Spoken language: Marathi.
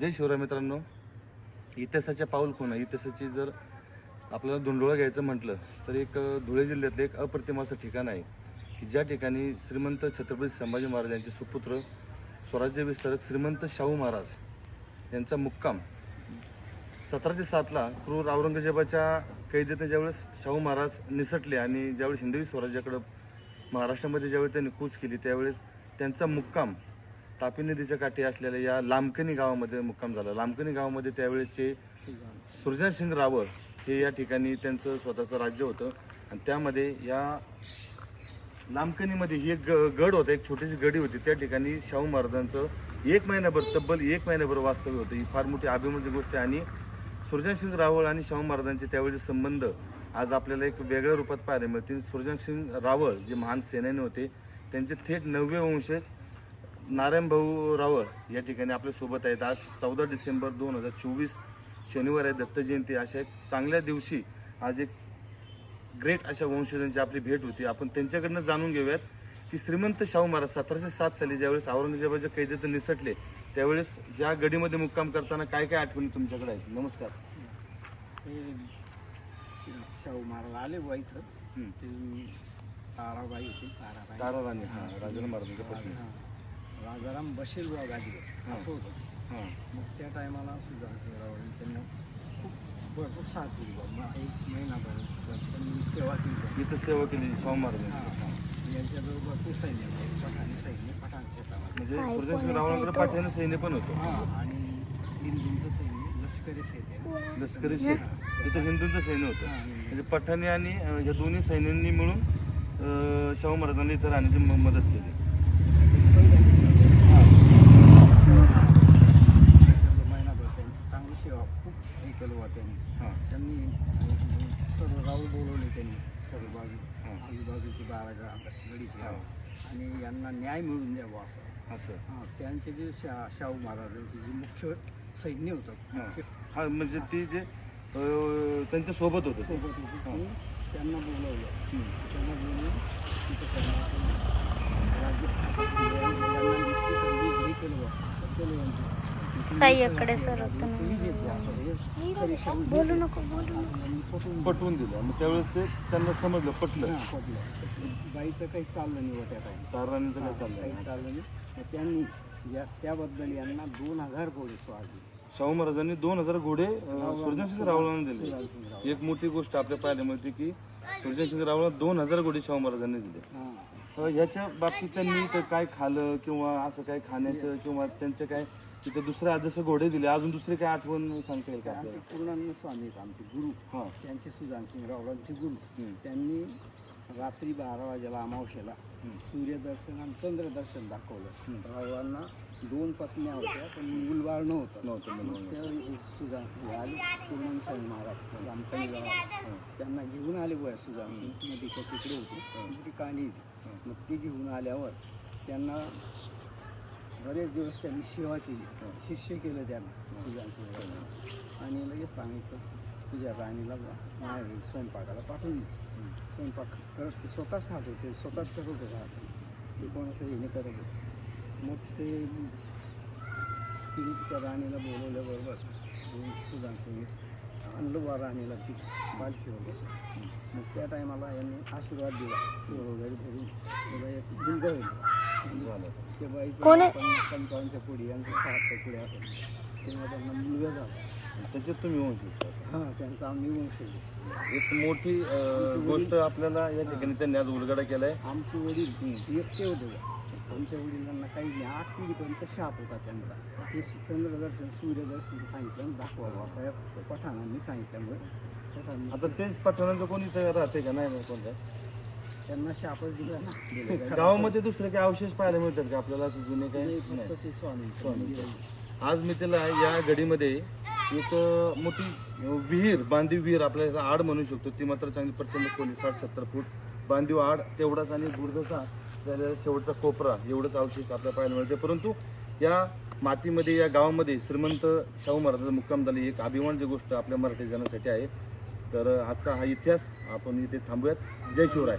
जय शिवराय मित्रांनो. इतिहासाच्या पाऊल खूण इतिहासाची जर आपल्याला धुंडोळा घ्यायचं म्हटलं तर एक धुळे जिल्ह्यातलं एक अप्रतिम असं ठिकाण आहे. की ज्या ठिकाणी श्रीमंत छत्रपती संभाजी महाराज यांचे सुपुत्र स्वराज्य विस्तारक श्रीमंत शाहू महाराज यांचा मुक्काम सतराशे सातला क्रूर औरंगजेबाच्या कैदेत ज्यावेळेस शाहू महाराज निसटले आणि ज्यावेळेस हिंदवी स्वराज्याकडं महाराष्ट्रामध्ये ज्यावेळी त्यांनी कूच केली त्यावेळेस त्यांचा मुक्काम तापी नदीच्या काठी असलेल्या या लामकनी गावामध्ये मुक्काम झाला. लामकनी गावामध्ये त्यावेळेसचे सुरजन सिंग रावळ हे या ठिकाणी त्यांचं स्वतःचं राज्य होतं. आणि त्यामध्ये या लांबकणीमध्ये ही एक ग- गड होता एक छोटीशी गडी होती. त्या ठिकाणी शाहू महाराजांचं एक महिनाभर तब्बल एक महिनाभर वास्तव्य होतं. ही फार मोठी अभिमानाची गोष्ट आहे. आणि सुरजनसिंग रावळ आणि शाहू महाराजांचे त्यावेळेचे संबंध आज आपल्याला एक वेगळ्या रूपात पाहायला मिळतील. सुरजनसिंग रावळ जे महान सेनानी होते त्यांचे थेट नववे वंशज नारायण भाऊ रावळ या ठिकाणी आपल्यासोबत आहेत. आज चौदा डिसेंबर दोन हजार चोवीस शनिवार आहे. दत्त जयंती. अशा एक चांगल्या दिवशी आज एक ग्रेट अशा वंशजांची आपली भेट होती. आपण त्यांच्याकडनं जाणून घेऊयात की श्रीमंत शाहू महाराज सतराशे सात साली ज्यावेळेस औरंगजेबाच्या कैदेतून निसटले त्यावेळेस या गडीमध्ये मुक्काम करताना काय काय आठवणी तुमच्याकडे आहेत? नमस्कार. शाहू महाराज आले इथं. हं. ते ताराबाई होती ताराबाई. तारा राणी हा राजाराम महाराजांच्या पत्नी. हां. राजाराम बशीर बुवा गाडीवर असं होतं. हा. मग त्या टायमाला सुद्धा रावळांनी त्यांना खूप भरपूर साथ दिली. मग एक महिनाभर त्यांनी सेवा केली. इथं सेवा केली शाहू महाराजांची हां, हां. यांच्याबरोबर भरपूर सैन्य. पठाणी सैन्य पठाण क्षेत्रामध्ये. म्हणजे सुरजनसिंग रावळांकडे पाठ्यानं सैन्य पण होतं. हां आणि हिंदूंचं सैन्य लष्करी सैन्य. लष्करी शेख तिथं हिंदूंचं सैन्य होतं. हां, म्हणजे पठाणी आणि या दोन्ही सैन्यांनी मिळून शाहू महाराजांनी इथं राहण्याची मदत केली महिनाभर त्यांची चांगली सेवा खूप हे केलं होतं त्यांनी हां त्यांनी अं, सर्व गाव बोलवले त्यांनी सर्व बाजू हां. आजूबाजूची बारा गा गडीची गाव आणि यांना न्याय मिळून द्यावा असं असं हां त्यांचे जे शा शाहू महाराजांचे जे मुख्य सैन्य होतं हां. हा म्हणजे ती जे त्यांच्यासोबत होतं. सोबत होते हां. त्यांना बोलवलं. त्यांना बोलवून तिथं त्यांना केलं हे- हे हे शाहू बोलू नको बोलू नको पटवून दिलं. मग त्यावेळेस ते त्यांना समजलं पटलं. बाईचं काही चाललं नाही होत्या काही. ताराणीचं काय काही चाललंय चाललं नाही. मग त्यांनी या त्याबद्दल यांना दोन हजार कोटी स्वारली शाहू महाराजांनी दोन हजार घोडे सुरजनसिंग रावळांना दिले. एक मोठी गोष्ट आपल्या पाहायला मिळते की सुरजनसिंग रावळांना दोन हजार घोडे शाहू महाराजांनी दिले. तर ह्याच्या बाबतीत त्यांनी तर काय खाल्लं किंवा असं काय खाण्याचं किंवा त्यांचं काय तिथे दुसरे आज जसं घोडे दिले अजून दुसरे काय आठवण सांगता येईल का आमचे आपल्याला? पूर्णानंद स्वामी आहेत आमचे गुरु. हां. त्यांचे सुजानसिंग रावळांचे गुरु. हम्म. त्यांनी रात्री बारा वाजेला अमावशेला. सूर्यदर्शन आणि चंद्रदर्शन दाखवलं. रावळांना दोन पत्न्या होत्या पण मुलबाळ नव्हतं. नव्हतं म्हणून त्या सुजान हे आले पूर्णानंद स्वामी महाराज गावात. त्यांना घेऊन आले बुवा सुजान नदीच्या तिकडे होती. ती काणी होती. मग ती घेऊन आल्यावर त्यांना बरेच दिवस त्यांनी सेवा केली. शिष्य केलं त्यांना तुझ्या आणि लगेच सांगितलं तुझ्या राणीला माझ्या स्वयंपाकाला पाठवून दे. स्वयंपाक करत ते स्वतःच खात होते स्वतःच करत होते राहत ते कोणाचं हे नाही करत होते. मग ते तिने त्या राणीला बोलवल्याबरोबर सुजान सिंग आणलं बा राणीला ती पालखीवर बसून मग त्या टायमाला यांनी आशीर्वाद दिला. वगैरे धरून त्याला एक मुलगा होईल. झालं. त्या बाईचं आहे? पन्नास पंचावन्नच्या पुढे यांचं सहाच्या पुढे असेल तेव्हा त्यांना मुलगा झाला. त्याच्यात तुम्ही आहात. हां त्यांचा आम्ही वंश आहे. एक मोठी गोष्ट आपल्याला या ठिकाणी त्यांनी आज उलगडा केलाय. आमचे वडील एकटे होते. आमच्या वडिलांना काही नाही. आठ पिढीपर्यंत शाप होता त्यांचा. ते चंद्रदर्शन सूर्यदर्शन सांगितलं दाखवावं या पठाणांनी सांगितल्यामुळे पठाण आता तेच पठणाचं कोणी तयार राहते का? नाही नाही कोणत्या त्यांना शापच दिला ना. गावामध्ये दुसरे काही अवशेष पाहायला मिळतात का? आपल्याला असं जुने काही? नाही, ते स्वामी स्वामींचं. आज मी त्याला या गडीमध्ये एक अं, मोठी अं, विहीर बांधीव विहीर आपल्याला याला आड म्हणू शकतो. ती मात्र चांगली प्रचंड खोली साठ सत्तर फूट. बांधीव आड तेवढाच आणि गुडघाचा झालेला शेवटचा कोपरा एवढंच अवशेष आपल्या पाहायला मिळते. परंतु या मातीमध्ये या गावामध्ये श्रीमंत शाहू महाराजांचा मुक्काम झाली. एक अभिमानची गोष्ट आपल्या मराठी जनासाठी आहे. तर आजचा हा इतिहास आपण इथे थांबूयात. जय शिवराय.